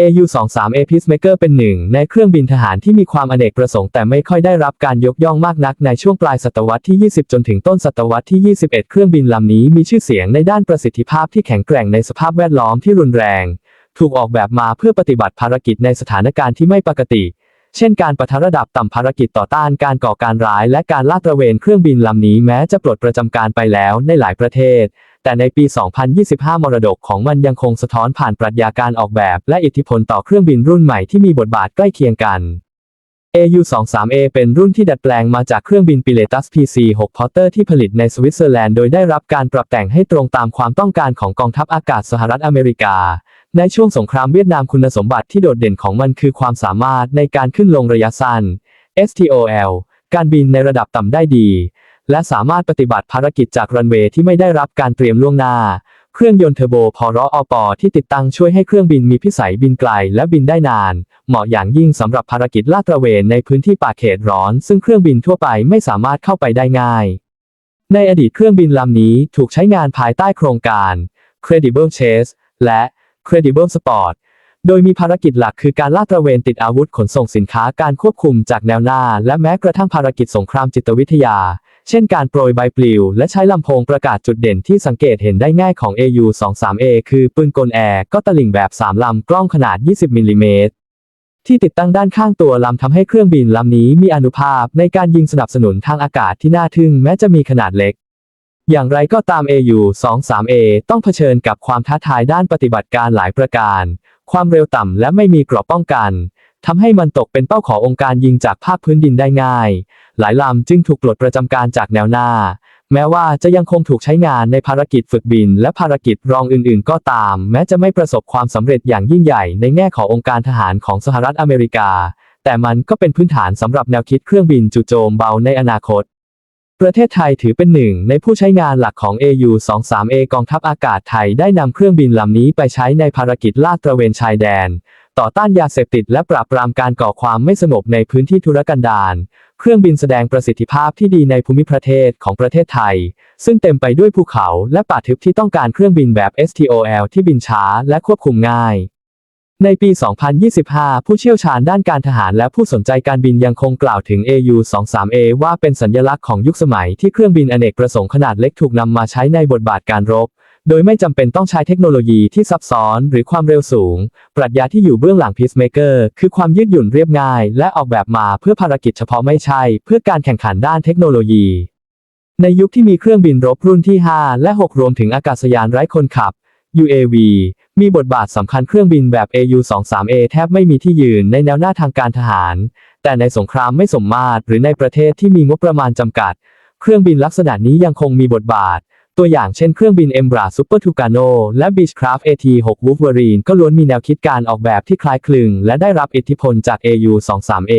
AU-23A Peacemaker เป็นหนึ่งในเครื่องบินทหารที่มีความอเนกประสงค์แต่ไม่ค่อยได้รับการยกย่องมากนักในช่วงปลายศตวรรษที่ 20 จนถึงต้นศตวรรษที่ 21 เครื่องบินลำนี้มีชื่อเสียงในด้านประสิทธิภาพที่แข็งแกร่งในสภาพแวดล้อมที่รุนแรง ถูกออกแบบมาเพื่อปฏิบัติภารกิจในสถานการณ์ที่ไม่ปกติ เช่นการประทะระดับต่ำภารกิจต่อต้านการก่อการร้ายและการลาดตระเวนเครื่องบินลำนี้แม้จะปลดประจำการไปแล้วในหลายประเทศ แต่ในปี 2025 มรดกของมันยังคงสะท้อนผ่านปรัชญาการออกแบบ และอิทธิพลต่อเครื่องบินรุ่นใหม่ที่มีบทบาทใกล้เคียงกัน AU-23A เป็นรุ่นที่ดัดแปลงมาจากเครื่องบิน Pilatus PC-6 Porter ที่ผลิตในสวิตเซอร์แลนด์โดยได้รับการปรับแต่งให้ตรงตามความต้องการของกองทัพอากาศสหรัฐอเมริกา ในช่วงสงครามเวียดนามคุณสมบัติที่โดดเด่นของมันคือความสามารถในการขึ้นลงระยะสั้น STOL การบินในระดับต่ำได้ดี และสามารถปฏิบัติภารกิจจากรันเวย์ที่ไม่ได้รับการเตรียมล่วงหน้า เครื่องยนต์เทอร์โบพอรออปอที่ติดตั้งช่วยให้เครื่องบินมีพิสัยบินไกลและบินได้นาน เหมาะอย่างยิ่งสำหรับภารกิจลาดตระเวนในพื้นที่ป่าเขตร้อน ซึ่งเครื่องบินทั่วไปไม่สามารถเข้าไปได้ง่าย ในอดีตเครื่องบินลำนี้ถูกใช้งานภายใต้โครงการ Credible Chase และ Credible Sport โดยมีภารกิจหลักคือการลาดตระเวนติดอาวุธขนส่งสินค้าการควบคุมจากแนวหน้า และแม้กระทั่งภารกิจสงครามจิตวิทยา เช่นการโปรยใบปลิว และใช้ลำโพงประกาศจุดเด่นที่สังเกตเห็นได้ง่ายของ AU-23A คือปืนกลแอร์ก็ตลิ่งแบบ3ลำกล้องขนาด 20มิลลิเมตรที่ติดตั้งด้านข้างตัวลำทำให้เครื่องบินลำนี้มีอนุภาพในการยิงสนับสนุนทางอากาศที่น่าทึ่งแม้จะมีขนาดเล็ก อย่างไรก็ตาม AU-23A ต้องเผชิญกับความท้าทายด้านปฏิบัติการหลายประการ ความเร็วต่ำและไม่มีกราะป้องกันทำให้มันตกเป็นเป้าขององค์การยิงจากภาคพื้นดินได้ง่าย หลายลำจึงถูกปลดประจำการจากแนวหน้า แม้ว่าจะยังคงถูกใช้งานในภารกิจฝึกบิน และภารกิจรองอื่นๆ ก็ตาม แม้จะไม่ประสบความสำเร็จอย่างยิ่งใหญ่ในแง่ขององค์การทหารของสหรัฐอเมริกา แต่มันก็เป็นพื้นฐานสำหรับแนวคิดเครื่องบินจู่โจมเบาในอนาคต ประเทศไทยถือเป็นหนึ่งในผู้ใช้งานหลักของ AU-23A กองทัพอากาศไทยได้นำเครื่องบินลำนี้ไปใช้ในภารกิจลาดตระเวนชายแดน ต่อต้านยาเสพติดและปราบปรามการก่อความไม่สงบในพื้นที่ธุรกันดาร เครื่องบินแสดงประสิทธิภาพที่ดีในภูมิประเทศของประเทศไทย ซึ่งเต็มไปด้วยภูเขาและป่าทึบที่ต้องการเครื่องบินแบบ STOL ที่บินช้าและควบคุมง่าย ในปี 2025 ผู้เชี่ยวชาญด้านการทหารและผู้สนใจการบินยังคงกล่าวถึง AU-23A ว่าเป็นสัญลักษณ์ของยุคสมัยที่เครื่องบินอเนกประสงค์ขนาดเล็กถูกนำมาใช้ในบทบาทการรบ โดยไม่จำเป็นต้องใช้เทคโนโลยีที่ซับซ้อนหรือความเร็วสูง ปรัชญาที่อยู่เบื้องหลัง Peacemaker คือความยืดหยุ่นเรียบง่าย และออกแบบมาเพื่อภารกิจเฉพาะไม่ใช่ เพื่อการแข่งขันด้านเทคโนโลยีในยุคที่มีเครื่องบินรบรุ่นที่ 5 และ 6 รวมถึงอากาศยานไร้คนขับ UAV มีบทบาทสำคัญเครื่องบินแบบ AU-23A แทบไม่มีที่ยืนในแนวหน้าทางการทหาร แต่ในสงครามไม่สมมาตรหรือในประเทศที่มีงบประมาณจำกัด เครื่องบินลักษณะนี้ยังคงมีบทบาท ตัวอย่างเช่นเครื่องบิน Embra Super Tucano และ Beechcraft AT-6 Wolverine ก็ล้วนมีแนวคิดการออกแบบที่คล้ายคลึง และได้รับอิทธิพลจาก AU-23A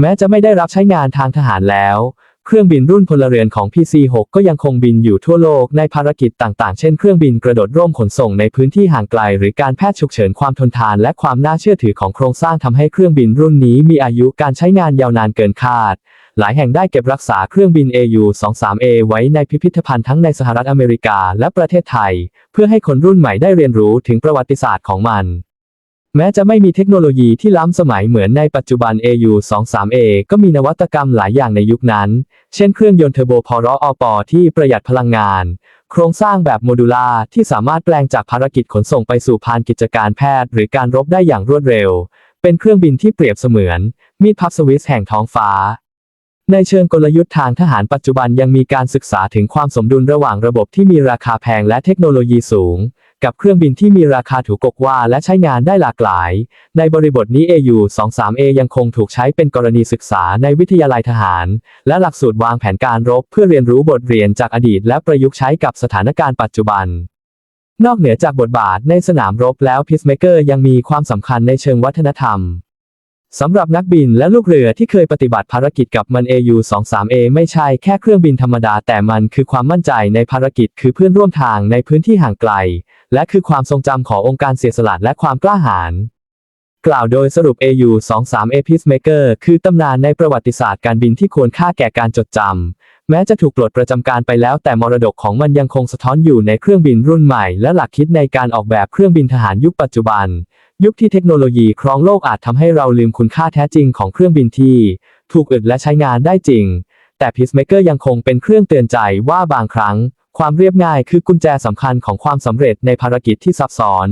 แม้จะไม่ได้รับใช้งานทางทหารแล้ว เครื่องบินรุ่นพลเรือนของ PC-6 ก็ยังคงบินอยู่ทั่วโลกในภารกิจต่างๆ เช่นเครื่องบินกระโดดร่มขนส่งในพื้นที่ห่างไกล หรือการแพทย์ฉุกเฉินความทนทานและความน่าเชื่อถือของโครงสร้างทำให้เครื่องบินรุ่นนี้มีอายุการใช้งานยาวนานเกินคาด หลายแห่งได้เก็บรักษาเครื่องบิน AU-23A ไว้ในพิพิธภัณฑ์ทั้งในสหรัฐอเมริกาและประเทศไทย เพื่อให้คนรุ่นใหม่ได้เรียนรู้ถึงประวัติศาสตร์ของมัน แม้จะไม่มีเทคโนโลยีที่ล้ำสมัยเหมือนในปัจจุบัน AU-23A ก็มีนวัตกรรมหลายอย่างในยุคนั้น เช่นเครื่องยนต์เทอร์โบพอรออปอที่ประหยัดพลังงาน โครงสร้างแบบโมดูลาที่สามารถแปลงจากภารกิจขนส่งไปสู่พานกิจการแพทย์ หรือการรบได้อย่างรวดเร็ว เป็นเครื่องบินที่เปรียบเสมือน มีดพับสวิสแห่งท้องฟ้า ในเชิงกลยุทธ์ทางทหารปัจจุบันยังมีการศึกษาถึงความสมดุลระหว่างระบบที่มีราคาแพงและเทคโนโลยีสูง กับเครื่องบินที่มีราคาถูกกว่าและใช้งานได้หลากหลาย ในบริบทนี้ AU-23A ยังคงถูกใช้เป็นกรณีศึกษาในวิทยาลัยทหาร และหลักสูตรวางแผนการรบเพื่อเรียนรู้บทเรียนจากอดีตและประยุกต์ใช้กับสถานการณ์ปัจจุบันนอกเหนือจากบทบาทในสนามรบแล้วพิสเมเกอร์ยังมีความสำคัญในเชิงวัฒนธรรม สำหรับนักบินและลูกเรือที่เคยปฏิบัติภารกิจกับมัน AU-23A ไม่ใช่แค่เครื่องบินธรรมดาแต่มันคือความมั่นใจในภารกิจคือเพื่อนร่วมทางในพื้นที่ห่างไกล และคือความทรงจำขององค์การเสียสละและความกล้าหาญกล่าวโดยสรุป AU-23A Peacemaker คือตำนานในประวัติศาสตร์การบินที่ควรค่าแก่การจดจำ แม้จะถูกปลดประจำการไปแล้วแต่มรดกของมันยังคงสะท้อนอยู่ในเครื่องบินรุ่นใหม่ และหลักคิดในการออกแบบเครื่องบินทหารยุคปัจจุบัน ยุคที่เทคโนโลยีครองโลกอาจทำให้เราลืมคุณค่าแท้จริงของเครื่องบินที่ ถูกอึดและใช้งานได้จริง แต่ Peacemaker ยังคงเป็นเครื่องเตือนใจว่าบางครั้ง ความเรียบง่ายคือกุญแจสำคัญของความสำเร็จในภารกิจที่ซับซ้อน